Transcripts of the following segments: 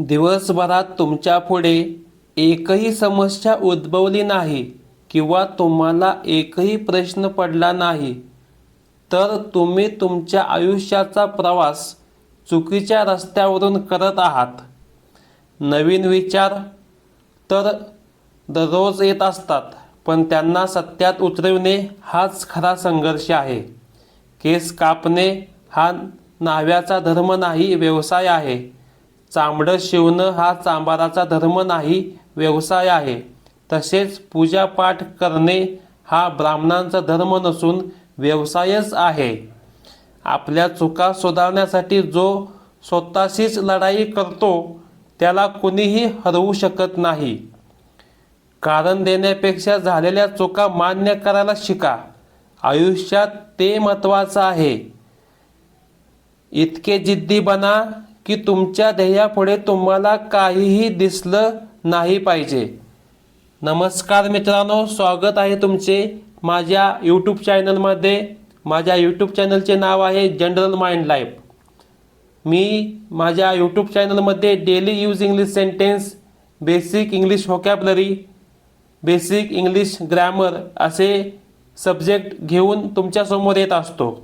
दिवसभरात तुमच्यापुढे एकही समस्या उद्भवली नाही किंवा तुम्हाला एकही प्रश्न पडला नाही तर तुम्ही तुमच्या आयुष्याचा प्रवास चुकीच्या रस्त्यावरून करत आहात. नवीन विचार तर दररोज येत असतात पण त्यांना सत्यात उतरविणे हाच खरा संघर्ष आहे. केस कापणे हा न्हाव्याचा धर्म नाही व्यवसाय आहे. चांबडं शिवणं हा चांबाराचा धर्म नाही व्यवसाय आहे. तसेच पूजापाठ करणे हा ब्राह्मणांचा धर्म नसून व्यवसायच आहे. आपल्या चुका सुधारण्यासाठी जो स्वतःशीच लढाई करतो त्याला कुणीही हरवू शकत नाही. कारण देण्यापेक्षा झालेल्या चुका मान्य करायला शिका. आयुष्यात ते महत्त्वाचं आहे. इतके जिद्दी बना की तुमच्या ध्येयापुढे तुम्हाला काहीही दिसलं नाही पाहिजे. नमस्कार मित्रांनो स्वागत आहे तुमचे माझ्या यूट्यूब चॅनलमध्ये माझ्या यूट्यूब चॅनलचे नाव आहे जनरल माइंड लाईफ मी माझ्या यूट्यूब चॅनलमध्ये daily use English sentence basic English vocabulary basic English grammar असे सब्जेक्ट घेऊन तुमच्यासमोर येत असतो.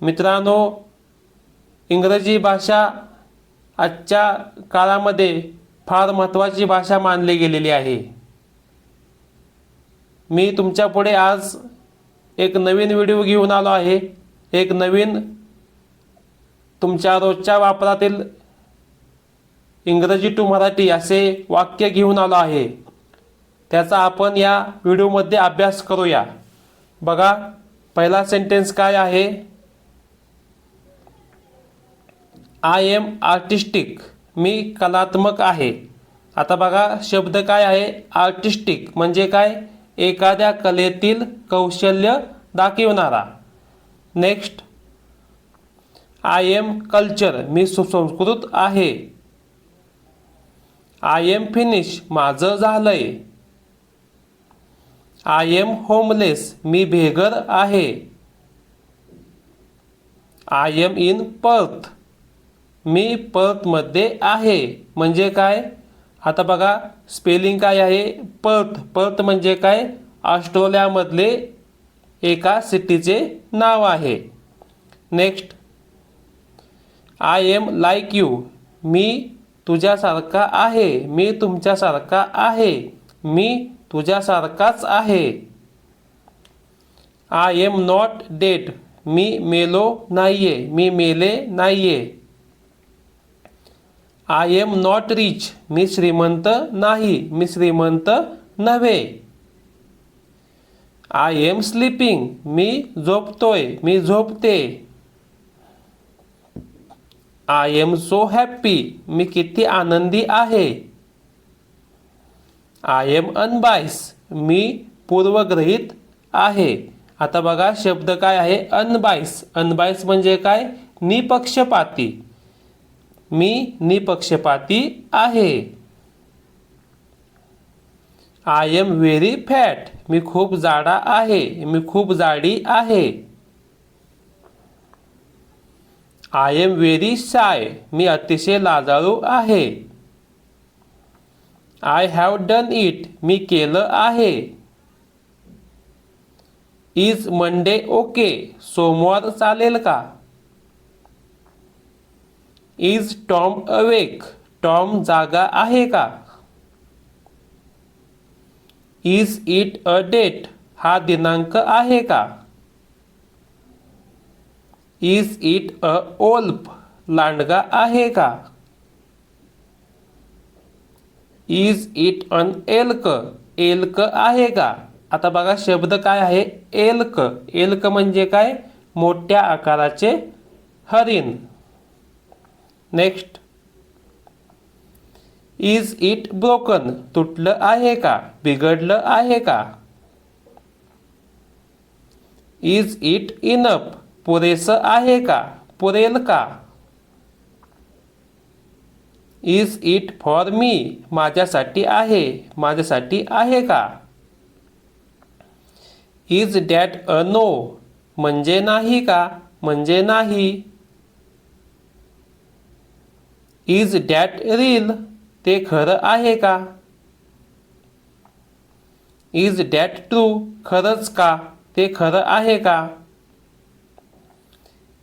मित्रांनो इंग्रजी भाषा आजच्या काळामध्ये फार महत्त्वाची भाषा मानली गेलेली आहे. मी तुमच्यापुढे आज एक नवीन व्हिडिओ घेऊन आलो आहे. एक नवीन तुमच्या रोजच्या वापरातील इंग्रजी टू मराठी असे वाक्य घेऊन आलो आहे. त्याचा आपण या व्हिडिओमध्ये अभ्यास करूया. बघा पहिला सेंटेन्स काय आहे? I M artistic. मी कलात्मक आहे. आता बघा शब्द काय आहे? आर्टिस्टिक म्हणजे काय? एखाद्या कलेतील कौशल्य दाखवणारा. नेक्स्ट. I am culture. मी सुसंस्कृत आहे. I am finish. माझं झालंय. I am homeless. Me beggar आहे. I am in Perth. मी पर्थमध्ये आहे. म्हणजे काय? आता बघा स्पेलिंग काय आहे? पर्थ पर्थ म्हणजे काय? ऑस्ट्रेलियामधले एका सिटीचे नाव आहे. Next I am like you मी तुझ्यासारखा आहे. मी तुमच्यासारखा आहे. मी तुझ्यासारखाच आहे. आय एम नॉट डेट मी मेलो नाहीये. मी मेले नाहीये. आय एम नॉट रिच मी श्रीमंत नाही. मी श्रीमंत नव्हे. आय एम स्लीपिंग मी झोपतोय. मी झोपते. आय एम सो हॅप्पी मी किती आनंदी आहे. आय एम अनबायस मी पूर्वग्रहित आहे. आता बघा शब्द काय आहे? अनबायस अनबाईस म्हणजे काय? निपक्षपाती. मी निपक्षपाती आहे. आय एम व्हेरी फॅट मी खूप जाडा आहे. मी खूप जाडी आहे. आय एम व्हेरी शाय मी अतिशय लाजाळू आहे. आय हॅव डन इट मी केलं आहे. इज मंडे ओके सोमवार चालेल का? इज टॉम अवेक टॉम जागा आहे का? इज इट अ डेट हा दिनांक आहे का? इज इट अ ओल्प लांडगा आहे का? Is it an elk elk आहे का? आता बघा शब्द काय आहे? एल्क एल्क म्हणजे काय? मोठ्या आकाराचे हरिण. नेक्स्ट इज इट ब्रोकन तुटलं आहे का? बिघडलं आहे का? इज इट इनप पुरेसं आहे का? पुरेल का? इज इट फॉर मी माझ्यासाठी आहे. माझ्यासाठी आहे का? इज डॅट अ नो म्हणजे नाही का? म्हणजे नाही. इज डॅट रील ते खरं आहे का? इज डॅट ट्रू खरंच का? ते खरं आहे का?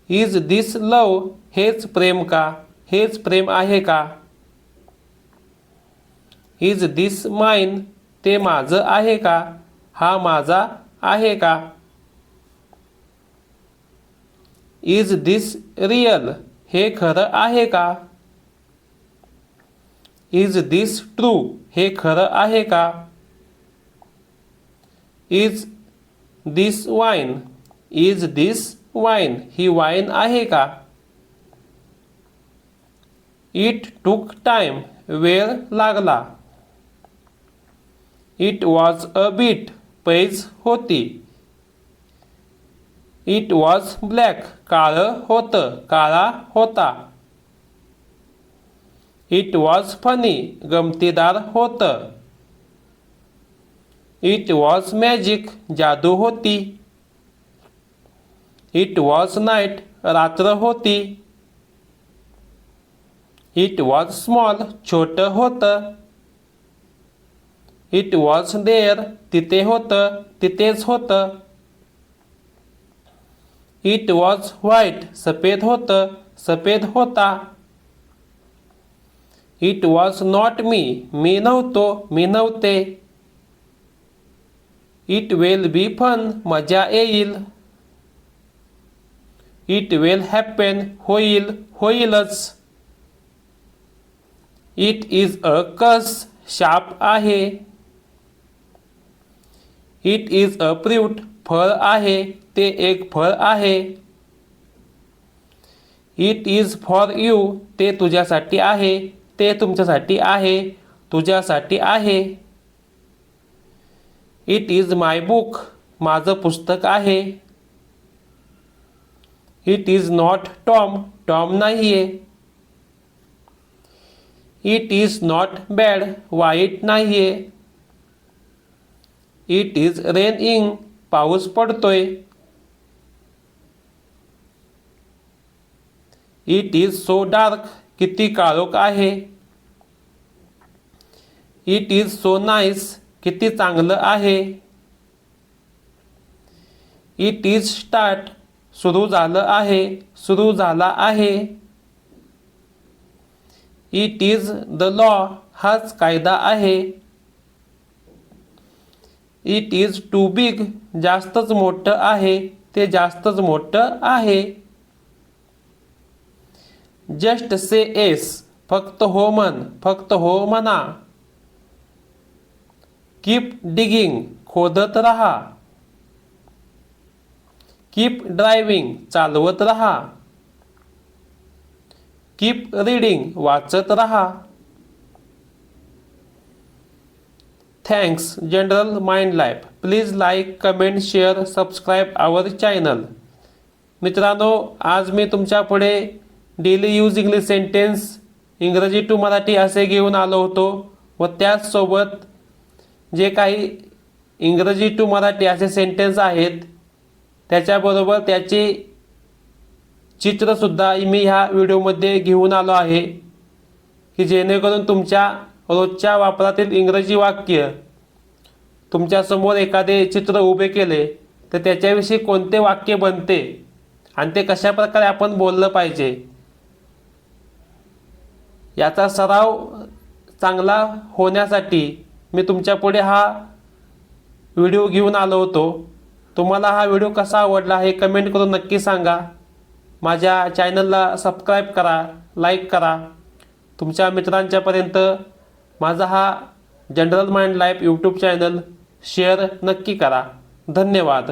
इज दिस लव हेच प्रेम का? हेच प्रेम आहे का? इज दिस माइन ते माझं आहे का? हा माझा आहे का? इज दिस रियल हे खरं आहे का? इज़ दिस ट्रू हे खरं आहे का? Is this wine is this wine he wine आहे का? इट टूक टाइम वेळ लागला. इट वॉज़ अ बीट पैज होती. इट वॉज़ ब्लॅक काळं होतं. काळा होता. इट वॉज़ फनी गमतीदार होतं। इट वॉज़ मॅजिक जादू होती। इट वॉज़ नाईट रात्र होती। इट वॉज़ स्मॉल छोटं होतं। इट वॉज़ देअर तिथे होतं तिथेच होतं। इट वॉज़ व्हाईट सफ़ेद होतं, सफ़ेद होता। इट वॉज नॉट मी मी नव्हतो मी नव्हते इट विल बी फन मजा येईल इट विल हॅपन होईल होईलच इट इज अ कस शाप आहे इट इज अ फ्रूट फळ आहे ते एक फळ आहे इट इज फॉर यू ते तुझ्यासाठी आहे ते तुमच्यासाठी आहे तुझ्यासाठी आहे. इट इज माय बुक माझं पुस्तक आहे. It is not Tom Tom नाही आहे इट इज नॉट बॅड वाईट नाही आहे इट इज रेन इंग पाऊस पडतोय. इट इज सो डार्क किती काळोख आहे. इट इज सो नाईस किती चांगलं आहे. इट इज स्टार्ट सुरू झालं आहे. सुरू झाला आहे. इट इज द लॉ हाच कायदा आहे. इट इज टू बिग जास्तच मोठं आहे. ते जास्तच मोठं आहे. जस्ट से एस फक्त हो मन फक्त हो म्हणा. कीप डिगिंग खोदत रहा. कीप ड्रायव्हिंग चालवत रहा. कीप रीडिंग वाचत रहा. Thanks general mind life please like comment share subscribe our channel मित्रांनो आज मी तुमच्यापुढे डेली यूज इंग्लिश सेंटेन्स इंग्रजी टू मराठी असे घेऊन आलो होतो व त्याचसोबत जे काही इंग्रजी टू मराठी असे सेंटेन्स आहेत त्याच्याबरोबर त्याचे चित्रसुद्धा मी ह्या व्हिडिओमध्ये घेऊन आलो आहे की जेणेकरून तुमच्या रोजच्या वापरातील इंग्रजी वाक्य तुमच्यासमोर एखादे चित्र उभे केले तर त्याच्याविषयी कोणते वाक्य बनते आणि ते कशा प्रकारे आपण बोललं पाहिजे याचा सराव चांगला होण्यासाठी मी तुमच्यापुढे हा व्हिडिओ घेऊन आलो होतो. तुम्हाला हा व्हिडिओ कसा आवडला हे कमेंट करून नक्की सांगा. माझ्या चॅनलला सबस्क्राईब करा लाईक करा. तुमच्या मित्रांच्यापर्यंत माझा हा general mind life YouTube channel share नक्की करा. धन्यवाद.